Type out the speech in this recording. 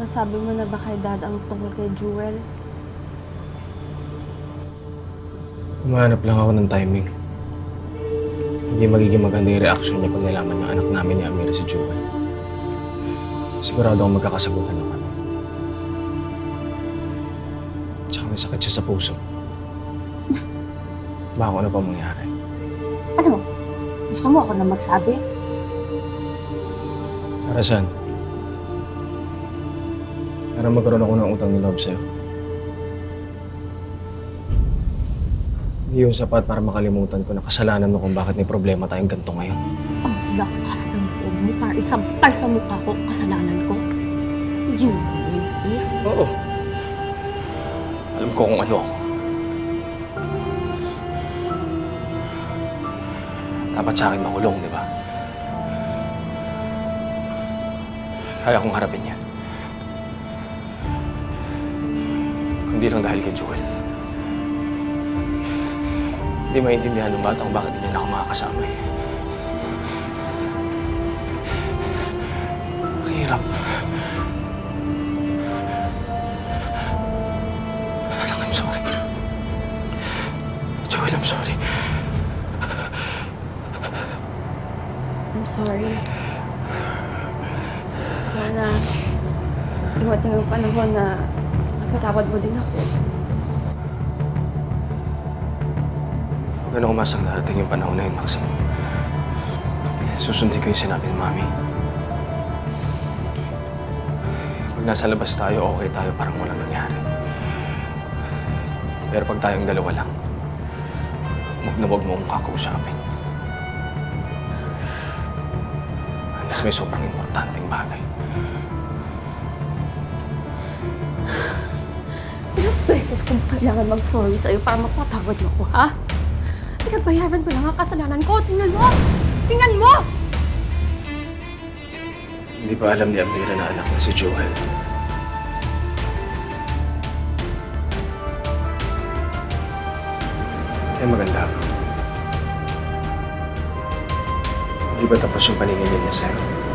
Nasabi mo na ba kay Dad ang tungkol kay Jewel? Humahanap lang ako ng timing. Hindi magiging maganda yung reaction niya pag nalaman ng anak namin ni Amira si Jewel. Sigurado akong magkakasagutan naman. Tsaka may sakit siya sa puso. Baka ano pa mangyari. Ano? Gusto mo ako na magsabi? Para saan? Para magkaroon ako ng utang ni Love sa'yo. Hindi yung sapat para makalimutan ko na kasalanan mo kung bakit may problema tayong ganito ngayon. Ang lakas ng loob mo para isampal sa mukha ko kasalanan ko. You rapist. Oo. Alam ko kung ano ako. Dapat sa akin makulong, di ba? Kaya kong harapin yan. Kundi lang dahil kay Joel. Hindi maintindihan ng bata kung bakit hindi niya ako makakasama eh. Ang hirap. Anak, I'm sorry. Joel, I'm sorry. I'm sorry. Sana dumating ang panahon na napatawad mo din ako. Huwag ka na umasang darating yung panahon na yun, Maxine. Susundin ko yung sinabi ni Mami. Pag nasa labas tayo, okay tayo, parang walang nangyari. Pero pag tayong dalawa lang, huwag na huwag mo akong kakausapin. Unless may sobrang importanteng bagay. Beses kong kailangan mag-sorry sa'yo para mapatawad mo ko, ha? Pinagbayaran ko lang ang kasalanan ko. Tingnan mo! Tingnan mo! Hindi pa alam ni Amira na anak niya si Joel. Kaya maganda ako. Hindi ba tapos yung paningin niya sa'yo?